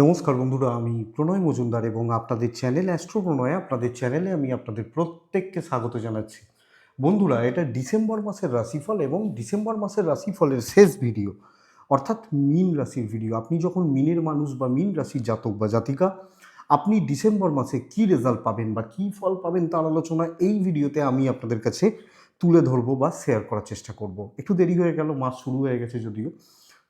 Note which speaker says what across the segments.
Speaker 1: নমস্কার বন্ধুরা, আমি প্রণয় মজুমদার এবং আপনাদের চ্যানেল অ্যাস্ট্রো প্রণয় আপনাদের চ্যানেলে আমি আপনাদের প্রত্যেককে স্বাগত জানাচ্ছি। বন্ধুরা, এটা ডিসেম্বর মাসের রাশিফল এবং ডিসেম্বর মাসের রাশিফলের শেষ ভিডিও, অর্থাৎ মিন রাশির ভিডিও। আপনি যখন মিনের মানুষ বা মিন রাশির জাতক বা জাতিকা, আপনি ডিসেম্বর মাসে কি রেজাল্ট পাবেন বা কি ফল পাবেন তার আলোচনা এই ভিডিওতে আমি আপনাদের কাছে তুলে ধরবো বা শেয়ার করার চেষ্টা করব। একটু দেরি হয়ে গেল, মাস শুরু হয়ে গেছে যদিও।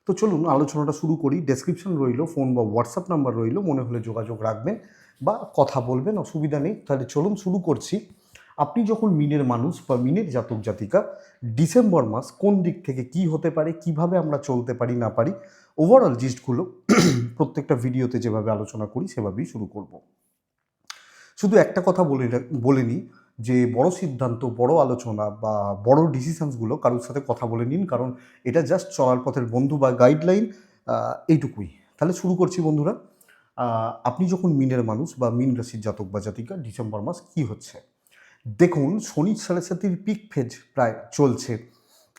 Speaker 1: তো চলুন আলোচনাটা শুরু করি। ডেসক্রিপশন রইল ফোন বা হোয়াটসঅ্যাপ নাম্বার রইল, মনে হলে যোগাযোগ রাখবেন বা কথা বলবেন, অসুবিধা নেই। তাহলে চলুন শুরু করছি। আপনি যখন মিনের মানুষ বা মিনের জাতক জাতিকা, ডিসেম্বর মাস কোন দিক থেকে কি হতে পারে, কীভাবে আমরা চলতে পারি, না পারি ওভারঅল জিস্টগুলো প্রত্যেকটা ভিডিওতে যেভাবে আলোচনা করি, সেভাবেই শুরু করব। শুধু একটা কথা বলে বলে নিই যে বড় সিদ্ধান্ত, বড় আলোচনা বা বড় ডিসিশনসগুলো কারোর সাথে কথা বলে নিন। কারণ এটা জাস্ট চলার পথের বন্ধু বা গাইডলাইন এইটুকুই। তাহলে শুরু করছি বন্ধুরা। আপনি যখন মিনের মানুষ বা মিন রাশির জাতক বা জাতিকা, ডিসেম্বর মাস কি হচ্ছে? দেখুন, শনি সাড়ে সাতির পিক ফেজ প্রায় চলছে।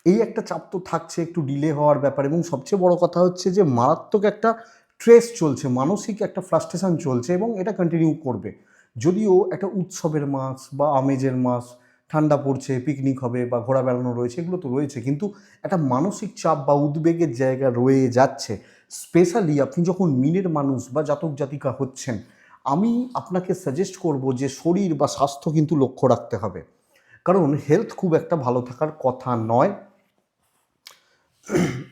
Speaker 1: এই একটা চাপ তো থাকছে, একটু ডিলে হওয়ার ব্যাপার এবং সবচেয়ে বড় কথা হচ্ছে যে, মারাত্মক একটা ট্রেস চলছে, মানসিক একটা ফ্রাস্ট্রেশন চলছে এবং এটা কন্টিনিউ করবে। যদিও একটা উৎসবের মাস বা আমেজের মাস, ঠান্ডা পড়ছে পিকনিক হবে বা ঘোরা বেড়ানো রয়েছে, এগুলো তো রয়েছে, কিন্তু একটা মানসিক চাপ বা উদ্বেগের জায়গা রয়ে যাচ্ছে। স্পেশালি আপনি যখন মিনের মানুষ বা জাতক জাতিকা হচ্ছেন, আমি আপনাকে সাজেস্ট করব যে শরীর বা স্বাস্থ্য কিন্তু লক্ষ্য রাখতে হবে। কারণ হেলথ খুব একটা ভালো থাকার কথা নয়।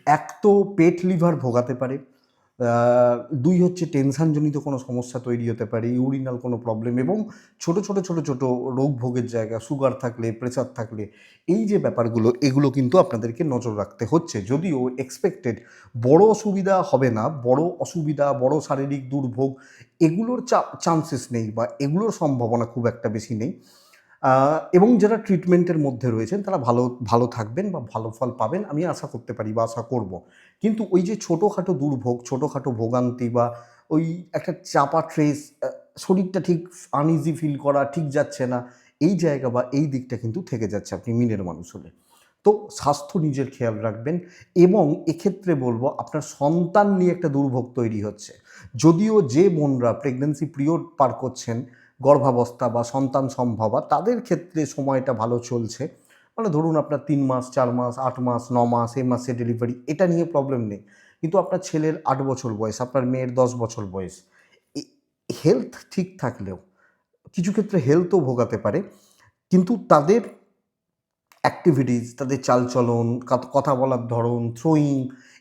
Speaker 1: এক তো পেট লিভার ভোগাতে পারে দুই হচ্ছে টেনশনজনিত কোনো সমস্যা তৈরি হতে পারে, ইউরিনাল কোনো প্রবলেম এবং ছোট ছোট ছোট ছোট রোগ ভোগের জায়গা সুগার থাকলে প্রেসার থাকলে, এই যে ব্যাপারগুলো, এগুলো কিন্তু আপনাদেরকে নজর রাখতে হচ্ছে। যদিও এক্সপেক্টেড বড় অসুবিধা হবে না, বড় অসুবিধা, বড় শারীরিক দুর্ভোগ, এগুলোর চান্সেস নেই বা এগুলোর সম্ভাবনা খুব একটা বেশি নেই। এবং যারা ট্রিটমেন্টের মধ্যে রয়েছেন, তারা ভালো ভালো থাকবেন বা ভালো ফল পাবেন, আমি আশা করতে পারি বা আশা করব। কিন্তু ওই যে ছোটোখাটো দুর্ভোগ, ছোটোখাটো ভোগান্তি বা ওই একটা চাপা ট্রেস শরীরটা ঠিক আনইজি ফিল করা ঠিক যাচ্ছে না, এই জায়গা বা এই দিকটা কিন্তু থেকে যাচ্ছে আপনি মিনের মানুষ হলে। তো স্বাস্থ্য নিজের খেয়াল রাখবেন এবং এক্ষেত্রে বলব আপনার সন্তান নিয়ে একটা দুর্ভোগ তৈরি হচ্ছে। যদিও যে বোনরা প্রেগনেন্সি পিরিয়ড পার করছেন, গর্ভাবস্থা বা সন্তান সম্ভবা, তাদের ক্ষেত্রে সময়টা ভালো চলছে। মানে ধরুন আপনার তিন মাস, চার মাস, আট মাস, ন মাস, এই মাসে ডেলিভারি এটা নিয়ে প্রবলেম নেই। কিন্তু আপনার ছেলের আট বছর বয়স, আপনার মেয়ের দশ বছর বয়স হেলথ ঠিক থাকলেও, কিছু ক্ষেত্রে হেলথও ভোগাতে পারে, কিন্তু তাদের অ্যাক্টিভিটিস তাদের চালচলন কথা বলার ধরন থ্রোয়িং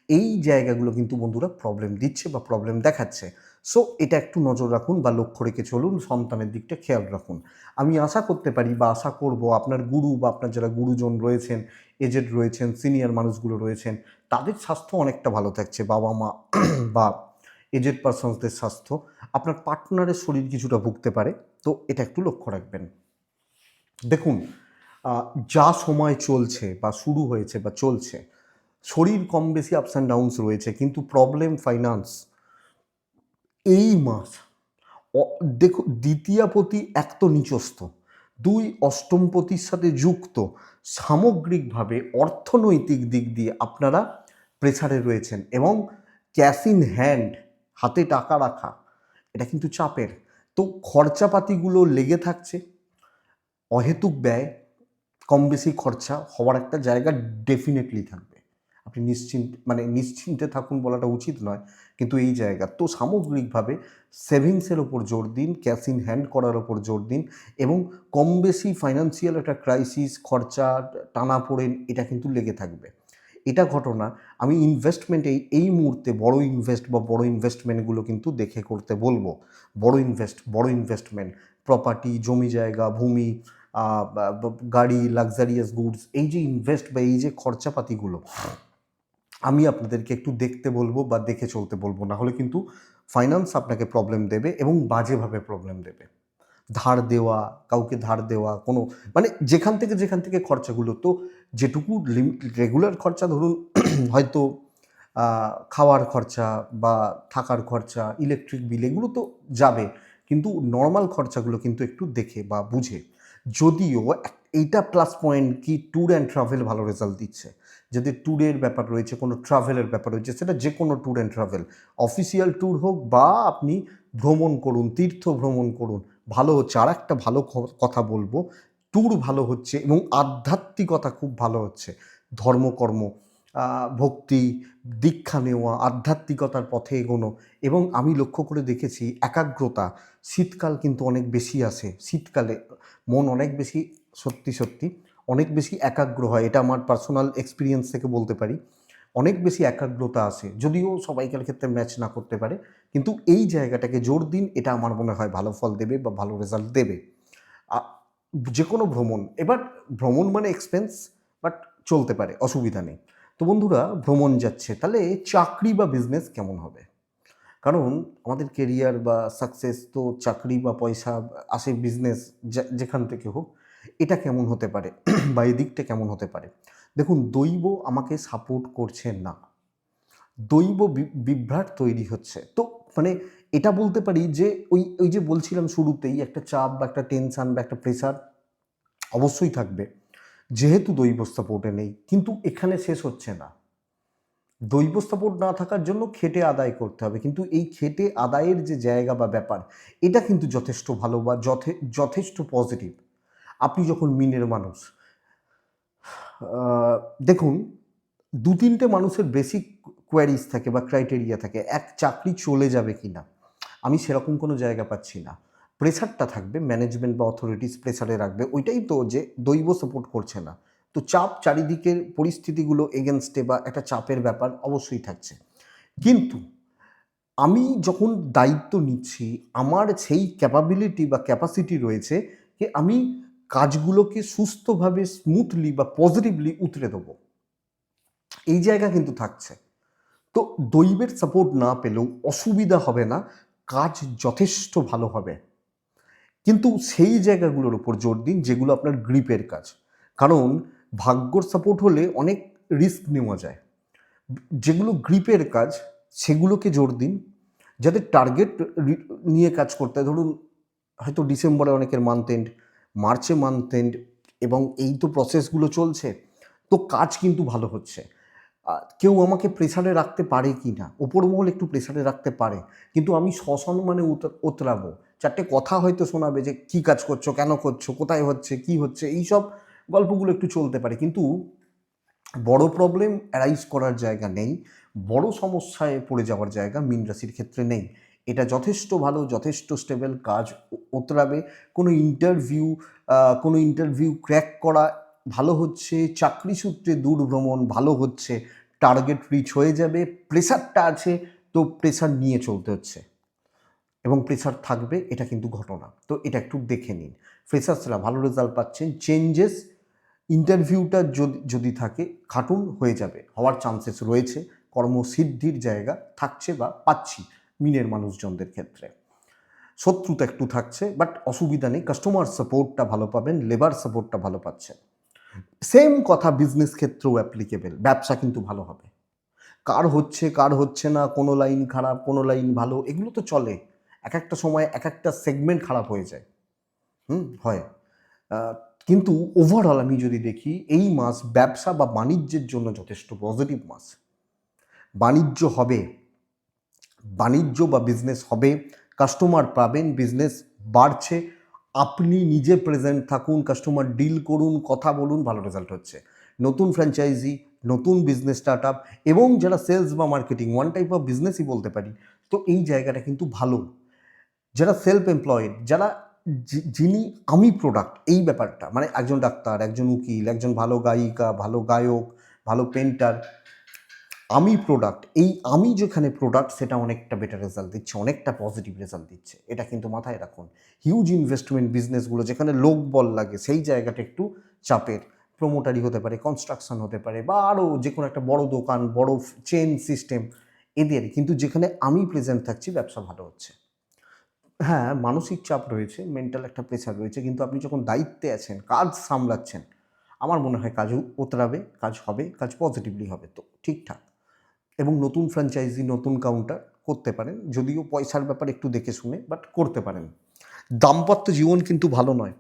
Speaker 1: এই জায়গাগুলো কিন্তু বন্ধুরা প্রবলেম দিচ্ছে বা প্রবলেম দেখাচ্ছে। সো এটা একটু নজর রাখুন বা লক্ষ্য রেখে চলুন, সন্তানের দিকটা খেয়াল রাখুন। আমি আশা করতে পারি বা আশা করব আপনার গুরু বা আপনার যারা গুরুজন রয়েছেন এজেড রয়েছেন সিনিয়র মানুষগুলো রয়েছেন, তাদের স্বাস্থ্য অনেকটা ভালো থাকছে। বাবা মা বা এজেড পার্সনসদের স্বাস্থ্য, আপনার পার্টনারের শরীর কিছুটা ভুগতে পারে। তো এটা একটু লক্ষ্য রাখবেন। দেখুন যা সময় চলছে বা শুরু হয়েছে বা চলছে, শরীর কম বেশি আপস অ্যান্ড ডাউনস রয়েছে, কিন্তু প্রবলেম ফাইন্যান্স এই মাস দেখো দ্বিতীয়াপতি এক তো নিচস্থ, দুই অষ্টমপতির সাথে যুক্ত, সামগ্রিকভাবে অর্থনৈতিক দিক দিয়ে আপনারা প্রেসারে রয়েছেন এবং ক্যাশ ইন হ্যান্ড হাতে টাকা রাখা, এটা কিন্তু চাপের। তো খরচাপাতিগুলো লেগে থাকছে, অহেতুক ব্যয়, কম বেশি খরচা হওয়ার একটা জায়গা ডেফিনেটলি থাকবে। আপনি নিশ্চিন্ত মানে নিশ্চিন্তে থাকুন বলাটা উচিত নয় কিন্তু এই জায়গা। তো সামগ্রিকভাবে সেভিংসের ওপর জোর দিন, ক্যাশ ইন হ্যান্ড করার ওপর জোর দিন এবং কম বেশি ফাইন্যান্সিয়াল একটা ক্রাইসিস খরচা, টানা পড়েন এটা কিন্তু লেগে থাকবে। এটা ঘটনা আমি ইনভেস্টমেন্ট এই এই মুহূর্তে বড় ইনভেস্ট বা বড় ইনভেস্টমেন্টগুলো কিন্তু দেখে করতে বলব। বড় ইনভেস্ট বড় ইনভেস্টমেন্ট প্রপার্টি জমি জায়গা, ভূমি গাড়ি লাক্সারিয়াস গুডস এই যে ইনভেস্ট বা এই যে খরচাপাতিগুলো আমি আপনাদেরকে একটু দেখতে বলব বা দেখে চলতে বলব, না হলে কিন্তু ফাইন্যান্স আপনাকে প্রবলেম দেবে এবং বাজেভাবে প্রবলেম দেবে। ধার দেওয়া, কাউকে ধার দেওয়া, কোনো মানে যেখান থেকে যেখান থেকে খরচাগুলো, তো যেটুকু রেগুলার খরচা ধরুন, হয়তো খাওয়ার খরচা বা থাকার খরচা ইলেকট্রিক বিল এগুলো তো যাবে, কিন্তু নর্মাল খরচাগুলো কিন্তু একটু দেখে বা বুঝে। যদিও এইটা প্লাস পয়েন্ট কি ট্যুর অ্যান্ড ট্রাভেল ভালো রেজাল্ট দিচ্ছে। যাদের ট্যুরের ব্যাপার রয়েছে, কোনো ট্রাভেলের ব্যাপার রয়েছে, সেটা যে কোনো tour and travel official tour হোক বা আপনি ভ্রমণ করুন, তীর্থ ভ্রমণ করুন, ভালো হচ্ছে। আর একটা ভালো কথা বলব ট্যুর ভালো হচ্ছে এবং আধ্যাত্মিকতা খুব ভালো হচ্ছে। ধর্মকর্ম ভক্তি, দীক্ষা নেওয়া, আধ্যাত্মিকতার পথে এগোনো এবং আমি লক্ষ্য করে দেখেছি একাগ্রতা। শীতকাল কিন্তু অনেক বেশি আসে। শীতকালে মন অনেক বেশি সত্যি সত্যি। অনেক বেশি একাগ্র হয়, এটা আমার পার্সোনাল এক্সপিরিয়েন্স থেকে বলতে পারি। অনেক বেশি একাগ্রতা আসে যদিও সবাইকার ক্ষেত্রে ম্যাচ না করতে পারে, কিন্তু এই জায়গাটাকে জোর দিন, এটা আমার মনে হয় ভালো ফল দেবে বা ভালো রেজাল্ট দেবে। যে কোনো ভ্রমণ, এবার ভ্রমণ মানে এক্সপেন্স বাট চলতে পারে, অসুবিধা নেই। তো বন্ধুরা, ভ্রমণ যাচ্ছে, তাহলে চাকরি বা বিজনেস কেমন হবে? কারণ আমাদের কেরিয়ার বা সাকসেস তো চাকরি বা পয়সা আসে বিজনেস যেখান থেকে হোক এটা কেমন হতে পারে? বা এই দিকটা কেমন হতে পারে? দেখুন, দৈব আমাকে সাপোর্ট করছে না। দৈব বিভ্রাট তৈরি হচ্ছে। তো মানে এটা বলতে পারি যে, ওই ওই যে বলছিলাম শুরুতেই, একটা চাপ বা একটা টেনশন বা একটা প্রেশার অবশ্যই থাকবে। যেহেতু দৈব সাপোর্টে নেই, কিন্তু এখানে শেষ হচ্ছে না। দৈব সাপোর্ট না থাকার জন্য খেটে আদায় করতে হবে। কিন্তু এই খেটে আদায়ের যে জায়গা বা ব্যাপার, এটা কিন্তু যথেষ্ট ভালো বা যথে, যথেষ্ট পজিটিভ আপনি যখন মিনের মানুষ দেখুন, দু তিনটে মানুষের বেসিক কোয়ারিজ থাকে বা ক্রাইটেরিয়া থাকে, এক চাকরি চলে যাবে কি না, আমি সেরকম কোনো জায়গা পাচ্ছি না। প্রেসারটা থাকবে ম্যানেজমেন্ট বা অথরিটিস প্রেসারে রাখবে, ওইটাই তো যে দৈব সাপোর্ট করছে না। তো চাপ চারিদিকের পরিস্থিতিগুলো এগেনস্টে বা একটা চাপের ব্যাপার অবশ্যই থাকছে। কিন্তু আমি যখন দায়িত্ব নিচ্ছি, আমার সেই ক্যাপাবিলিটি বা ক্যাপাসিটি রয়েছে যে আমি কাজগুলোকে সুস্থভাবে স্মুথলি বা পজিটিভলি উতরে দেবো। এই জায়গা কিন্তু থাকছে। তো দৈবের সাপোর্ট না পেলেও অসুবিধা হবে না, কাজ যথেষ্ট ভালো হবে। কিন্তু সেই জায়গাগুলোর উপর জোর দিন, যেগুলো আপনার গ্রিপের কাজ। কারণ ভাগ্যর সাপোর্ট হলে অনেক রিস্ক নেওয়া যায়। যেগুলো গ্রিপের কাজ, সেগুলোকে জোর দিন। যাদের টার্গেট নিয়ে কাজ করতে হয়। ধরুন, হয়তো ডিসেম্বরে অনেকের মান্থ এন্ড মার্চে মান্থ এন্ড এবং এই তো প্রসেসগুলো চলছে, তো কাজ কিন্তু ভালো হচ্ছে। কেউ আমাকে প্রেসারে রাখতে পারে কি না? ওপর মহল একটু প্রেসারে রাখতে পারে, কিন্তু আমি সসম্মানে উত- উতরাবো। চারটে কথা হয়তো শোনাবে যে, কি কাজ করছ? কেন করছ? কোথায় হচ্ছে? কি হচ্ছে? এই সব গল্পগুলো একটু চলতে পারে, কিন্তু বড় প্রবলেম অ্যারাইজ করার জায়গা নেই, বড় সমস্যায় পড়ে যাওয়ার জায়গা মীন রাশির ক্ষেত্রে নেই। এটা যথেষ্ট ভালো, যথেষ্ট স্টেবল কাজ ওতরাবে কোনো ইন্টারভিউ কোনো ইন্টারভিউ ক্র্যাক করা ভালো হচ্ছে, চাকরি সূত্রে দূর ভ্রমণ ভালো হচ্ছে টার্গেট রিচ হয়ে যাবে প্রেশারটা আছে, তো প্রেশার নিয়ে চলতে হচ্ছে। এবং প্রেশার থাকবে, এটা কিন্তু ঘটনা। তো এটা একটু দেখে নিন। ফ্রেশার্সরা ভালো রেজাল্ট পাচ্ছেন চেঞ্জেস ইন্টারভিউটা যদি যদি থাকে, খাটুন হয়ে যাবে। হওয়ার চান্সেস রয়েছে, কর্মসিদ্ধির জায়গা থাকছে বা পাচ্ছি। মিনের মানুষজনদের ক্ষেত্রে। শত্রুতা একটু থাকছে বাট অসুবিধা নেই। কাস্টমার সাপোর্টটা ভালো পাবেন লেবার সাপোর্টটা ভালো পাচ্ছেন। সেম কথা বিজনেস ক্ষেত্রেও অ্যাপ্লিকেবেল ব্যবসা কিন্তু ভালো হবে। কার হচ্ছে কার হচ্ছে না, কোনো লাইন খারাপ, কোনো লাইন ভালো, এগুলো তো চলে। এক একটা সময় এক একটা সেগমেন্ট খারাপ হয়ে যায়। হুম, হয়। কিন্তু ওভারঅল আমি যদি দেখি, এই মাস ব্যবসা বা বাণিজ্যের জন্য যথেষ্ট পজিটিভ মাস। বাণিজ্য হবে। বাণিজ্য বা বিজনেস হবে কাস্টমার পাবেন বিজনেস বাড়ছে, আপনি নিজে প্রেজেন্ট থাকুন কাস্টমার ডিল করুন, কথা বলুন, ভালো রেজাল্ট হচ্ছে। নতুন ফ্র্যাঞ্চাইজি নতুন বিজনেস স্টার্ট আপ এবং যারা সেলস বা মার্কেটিং ওয়ান টাইপ অফ বিজনেসই বলতে পারি, তো এই জায়গাটা কিন্তু ভালো। যারা সেলফ এমপ্লয়েড যারা যিনি আমি প্রোডাক্ট এই ব্যাপারটা মানে একজন ডাক্তার, একজন উকিল, একজন ভালো গায়িকা, ভালো গায়ক, ভালো পেন্টার আমি প্রোডাক্ট এই আমি যেখানে প্রোডাক্ট সেটা অনেকটা বেটার রেজাল্ট দিচ্ছে, অনেকটা পজিটিভ রেজাল্ট দিচ্ছে। এটা কিন্তু মাথায় রাখুন। হিউজ ইনভেস্টমেন্ট বিজনেসগুলো যেখানে লোক বল লাগে, সেই জায়গাটা একটু চাপের। প্রোমোটারি হতে পারে কনস্ট্রাকশন হতে পারে, বা আরও যে কোনো একটা বড় দোকান, বড় চেন সিস্টেম এদের। কিন্তু যেখানে আমি প্রেজেন্ট থাকছি, ব্যবসা ভালো হচ্ছে। হ্যাঁ মানসিক চাপ রয়েছে মেন্টাল একটা প্রেশার রয়েছে, কিন্তু আপনি যখন দায়িত্বে আছেন, কাজ সামলাচ্ছেন, আমার মনে হয় কাজও ওতরাবে কাজ হবে, কাজ পজিটিভলি হবে। তো ঠিকঠাক। এবং নতুন ফ্র্যাঞ্চাইজি নতুন কাউন্টার করতে পারেন। যদিও পয়সার ব্যাপার একটু দেখে শুনে বাট করতে পারেন। দাম্পত্য জীবন কিন্তু ভালো নয়।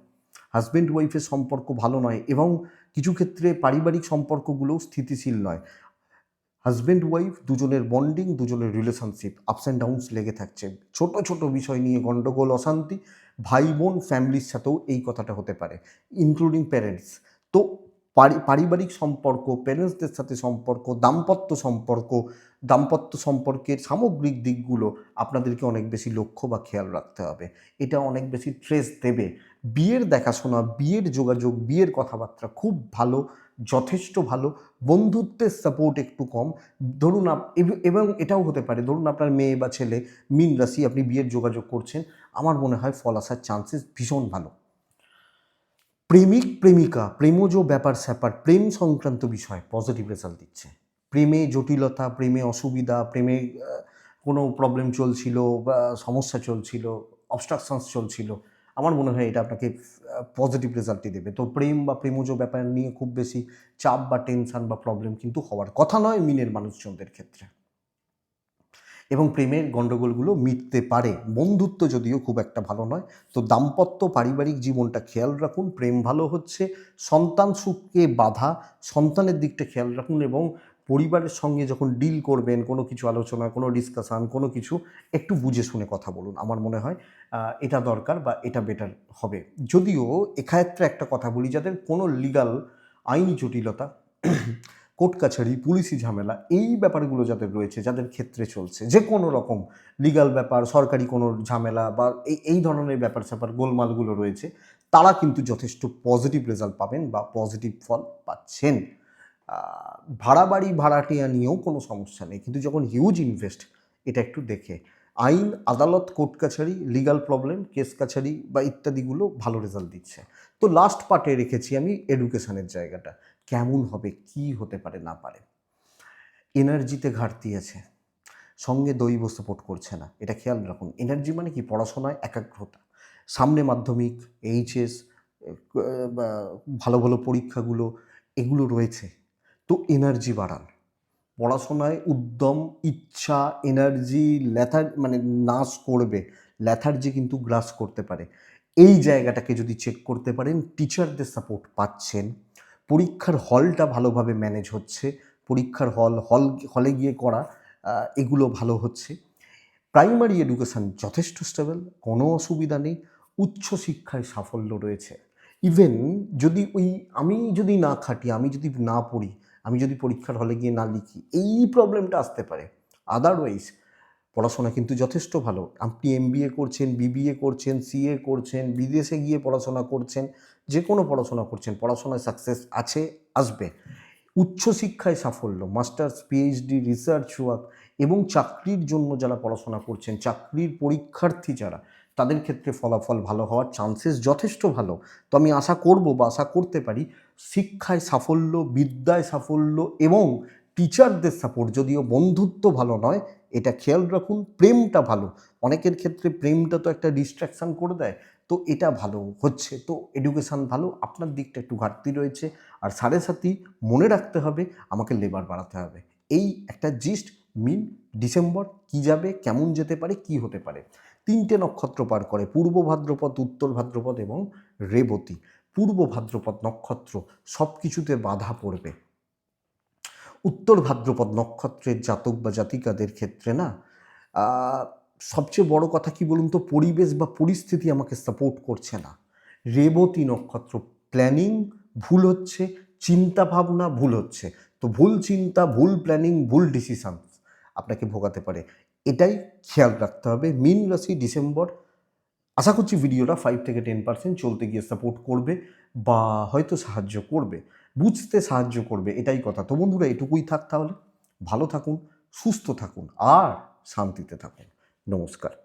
Speaker 1: হাজব্যান্ড ওয়াইফের সম্পর্ক ভালো নয় এবং কিছু ক্ষেত্রে পারিবারিক সম্পর্কগুলোও স্থিতিশীল নয়। হাজব্যান্ড ওয়াইফ দুজনের বন্ডিং দুজনের রিলেশনশিপ আপস অ্যান্ড ডাউনস লেগে থাকছে। ছোট ছোট বিষয় নিয়ে গণ্ডগোল অশান্তি ভাই বোন ফ্যামিলির সাথেও এই কথাটা হতে পারে ইনক্লুডিং প্যারেন্টস তো পারিবারিক সম্পর্ক প্যারেন্টসদের সাথে সম্পর্ক, দাম্পত্য সম্পর্ক, দাম্পত্য সম্পর্কের সামগ্রিক দিকগুলো আপনাদেরকে অনেক বেশি লক্ষ্য বা খেয়াল রাখতে হবে। এটা অনেক বেশি ট্রেস দেবে। বিয়ের দেখাশোনা, বিয়ের যোগাযোগ, বিয়ের কথাবার্তা খুব ভালো, যথেষ্ট ভালো, বন্ধুত্বের সাপোর্ট একটু কম। ধরুন আপ- এব- এটাও হতে পারে, ধরুন আপনার মেয়ে বা ছেলে, মিন রাশি, আপনি বিয়ের যোগাযোগ করছেন, আমার মনে হয় ফল আসার চান্সেস ভীষণ ভালো। প্রেমিক, প্রেমিকা, প্রেমজ ব্যাপার স্যাপার, প্রেম সংক্রান্ত বিষয় পজিটিভ রেজাল্ট দিচ্ছে। প্রেমে জটিলতা, প্রেমে অসুবিধা, প্রেমে কোনো প্রবলেম চলছিল বা সমস্যা চলছিল অবস্ট্রাকশনস চলছিল, আমার মনে হয় এটা আপনাকে পজিটিভ রেজাল্টই দেবে। তো প্রেম বা প্রেমজ ব্যাপার নিয়ে খুব বেশি চাপ বা টেনশন বা প্রবলেম কিন্তু হওয়ার কথা নয় মিনের মানুষজনদের ক্ষেত্রে। এবং প্রেমের গণ্ডগোলগুলো মিটতে পারে। বন্ধুত্ব যদিও খুব একটা ভালো নয়, তো দাম্পত্য পারিবারিক জীবনটা খেয়াল রাখুন, প্রেম ভালো হচ্ছে, সন্তান সুখকে বাধা, সন্তানের দিকটা খেয়াল রাখুন এবং পরিবারের সঙ্গে যখন ডিল করবেন, কোনো কিছু আলোচনা, কোনো ডিসকাশান কোনো কিছু, একটু বুঝে শুনে কথা বলুন। আমার মনে হয় এটা দরকার বা এটা বেটার হবে। যদিও এক্ষেত্রে একটা কথা বলি, যাদের কোনো লিগাল আইনি জটিলতা কোর্ট কাছারি, পুলিশি ঝামেলা, এই ব্যাপারগুলো যাদের রয়েছে, যাদের ক্ষেত্রে চলছে, যে কোনো রকম লিগাল ব্যাপার, সরকারি কোনো ঝামেলা বা এই এই ধরনের ব্যাপার স্যাপার, গোলমালগুলো রয়েছে, তারা কিন্তু যথেষ্ট পজিটিভ রেজাল্ট পাবেন বা পজিটিভ ফল পাচ্ছেন। ভাড়া বাড়ি ভাড়াটিয়া নিয়েও কোনো সমস্যা নেই, কিন্তু যখন হিউজ ইনভেস্ট এটা একটু দেখে। আইন, আদালত, কোর্ট কাছারি লিগাল প্রবলেম কেস কাছারি বা ইত্যাদিগুলো ভালো রেজাল্ট দিচ্ছে। তো লাস্ট পার্টে রেখেছি আমি এডুকেশনের জায়গাটা। কেমন হবে, কি হতে পারে, না পারে। এনার্জিতে ঘাটতি আছে। সঙ্গে দৈব সাপোর্ট করছে না। এটা খেয়াল রাখুন। এনার্জি মানে কি? পড়াশোনায় একাগ্রতা। সামনে মাধ্যমিক, এইচএস ভালো ভালো পরীক্ষাগুলো, এগুলো রয়েছে। তো এনার্জি বাড়ান। পড়াশোনায় উদ্যম, ইচ্ছা, এনার্জি, লেথার মানে নাশ করবে। ল্যাথার্জি কিন্তু গ্রাস করতে পারে। এই জায়গাটাকে যদি চেক করতে পারেন টিচারদের সাপোর্ট পাচ্ছেন। পরীক্ষার হলটা ভালোভাবে ম্যানেজ হচ্ছে। পরীক্ষার হল হল, হলে গিয়ে করা এগুলো ভালো হচ্ছে। প্রাইমারি এডুকেশন যথেষ্ট স্টেবল কোনো অসুবিধা নেই। উচ্চশিক্ষায় সাফল্য রয়েছে। ইভেন যদি ওই, আমি যদি না খাটি, আমি যদি না পড়ি, আমি যদি পরীক্ষার হলে গিয়ে না লিখি, এই প্রবলেমটা আসতে পারে। আদারওয়াইজ পড়াশোনা কিন্তু যথেষ্ট ভালো। আপনি এম করছেন বিবিএ করছেন সিএ করছেন, বিদেশে গিয়ে পড়াশোনা করছেন, যে কোনো পড়াশোনা করছেন, পড়াশোনায় সাকসেস আছে, আসবে। উচ্চশিক্ষায় সাফল্য মাস্টার্স পিএইচডি রিসার্চ ওয়ার্ক এবং চাকরির জন্য যারা পড়াশোনা করছেন, চাকরির পরীক্ষার্থী যারা, তাদের ক্ষেত্রে ফলাফল ভালো হওয়ার চান্সেস যথেষ্ট ভালো। তো আমি আশা করব বা আশা করতে পারি, শিক্ষায় সাফল্য, বিদ্যায় সাফল্য এবং টিচারদের সাপোর্ট যদিও বন্ধুত্ব ভালো নয় এটা খেয়াল রাখুন, প্রেমটা ভালো। অনেকের ক্ষেত্রে প্রেমটা তো একটা ডিস্ট্রাকশান করে দেয়, তো এটা ভালো হচ্ছে। তো এডুকেশান ভালো, আপনার দিকটা একটু ঘাটতি রয়েছে। আর সাড়ে সাথী মনে রাখতে হবে, আমাকে লেবার বাড়াতে হবে। এই একটা জিস্ট মিন ডিসেম্বর কি যাবে, কেমন যেতে পারে, কি হতে পারে। তিনটে নক্ষত্র পার করে, পূর্ব ভাদ্রপদ, উত্তর ভাদ্রপদ এবং রেবতী। পূর্ব ভাদ্রপদ নক্ষত্র সব কিছুতে বাধা পড়বে। উত্তর ভাদ্রপদ নক্ষত্রের জাতক বা জাতিকাদের ক্ষেত্রে না সবচেয়ে বড় কথা কি বলুন তো, পরিবেশ বা পরিস্থিতি আমাকে সাপোর্ট করছে না। রেবতী নক্ষত্র প্ল্যানিং ভুল হচ্ছে, চিন্তা ভাবনা ভুল হচ্ছে। তো ভুল চিন্তা, ভুল প্ল্যানিং ভুল ডিসিশন আপনাকে ভোগাতে পারে। এটাই খেয়াল রাখতে হবে। মিন রাশি ডিসেম্বর, আশা করছি ভিডিওটা ফাইভ থেকে টেন পার্সেন্ট চলতে গিয়ে সাপোর্ট করবে বা হয়তো সাহায্য করবে। বুঝতে সাহায্য করবে, এটাই কথা। তো বন্ধুরা, এটুকুই থাক তাহলে। ভালো থাকুন, সুস্থ থাকুন, আর শান্তিতে থাকুন। নমস্কার।